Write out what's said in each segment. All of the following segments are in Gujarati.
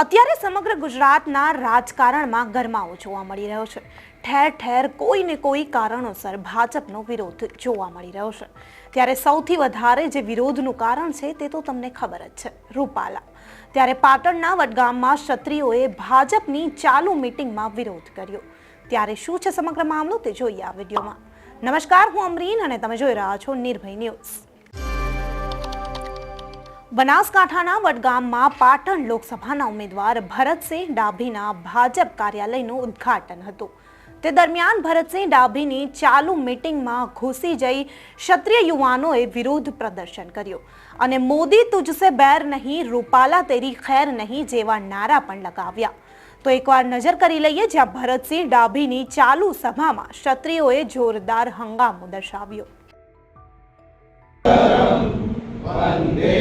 અત્યારે સમગ્ર ગુજરાતના રાજકારણમાં ગરમાવો જોવા મળી રહ્યો છે. ઠેર ઠેર કોઈ ને કોઈ કારણોસર ભાજપનો વિરોધ જોવા મળી રહ્યો છે. ત્યારે સૌથી વધારે જે વિરોધનું કારણ છે તે તો તમને ખબર જ છે, રૂપાલા. ત્યારે પાટણના વડગામમાં ક્ષત્રિયોએ ભાજપની ચાલુ મિટિંગમાં વિરોધ કર્યો. ત્યારે શું છે સમગ્ર મામલો તે જોઈએ આ વિડીયોમાં. નમસ્કાર, હું અમરીન અને તમે જોઈ રહ્યા છો નિર્ભય ન્યૂઝ. બનાસકાંઠાના વડગામમાં પાટણ લોકસભાના ઉમેદવાર ભરતસિંહ ડાભીના ભાજપ કાર્યાલયનું ઉદ્ઘાટન હતું. તે દરમિયાન ભરતસિંહ ડાભીની ચાલુ મિટિંગમાં ઘૂસી જઈ ક્ષત્રિય યુવાનોએ વિરોધ પ્રદર્શન કર્યું. અને મોદી તુજસે બેર નહીં, રૂપાલા તેરી ખેર નહીં જેવા નારા પણ લગાવ્યા. તો એકવાર નજર કરી લઈએ, જ્યાં ભરતસિંહ ડાભીની ચાલુ સભામાં ક્ષત્રિયોએ જોરદાર હંગામો દર્શાવ્યો. ચોથા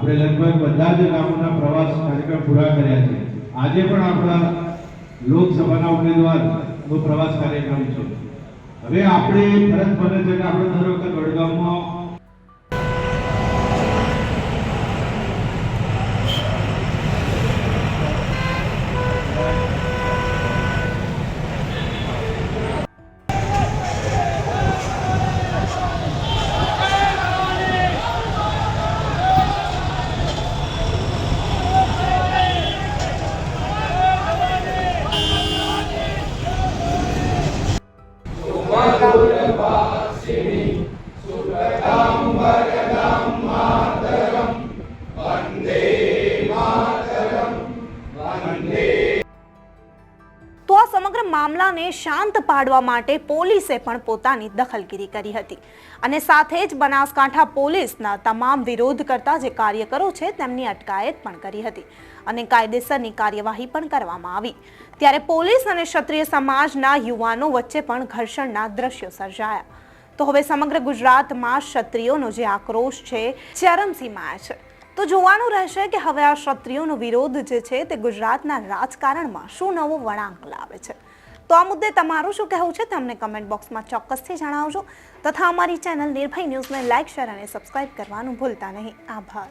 આપણે લગભગ બધા જ ગામોના પ્રવાસ કાર્યક્રમ પૂરા કર્યા છે. આજે પણ આપણા લોકસભાના ઉમેદવારનો પ્રવાસ કાર્યક્રમ છે. હવે આપણે ફરજ બને છે કે આપણે દર વખત વડગામમાં તો મામલાને શાંત પાડવા માટે પોલીસે પણ પોતાની દખલગીરી કરી હતી. અને સાથે જ બનાસકાંઠા પોલીસના તમામ વિરોધ કરતા જે કાર્યકરો છે તેમની અટકાયત પણ કરી હતી અને કાયદેસરની કાર્યવાહી પણ કરવામાં આવી. ત્યારે પોલીસ અને ક્ષત્રિય સમાજના યુવાનો વચ્ચે પણ ઘર્ષણના દ્રશ્યો સર્જાયા. તો હવે સમગ્ર ગુજરાતમાં ક્ષત્રિયોનો જે આક્રોશ છે ચરમસીમાએ છે. તો જોવાનું રહેશે કે હવે આ ક્ષત્રિયોનો વિરોધ જે છે તે ગુજરાતના રાજકારણમાં શું નવો વળાંક લાવે છે. તો આ મુદ્દે તમારું શું કહેવું છે? તમને કમેન્ટ બોક્સમાં ચોક્કસથી જણાવજો. તથા અમારી ચેનલ નિર્ભય ન્યૂઝને લાઇક શેર અને સબસ્ક્રાઇબ કરવાનું ભૂલતા નહીં. આભાર.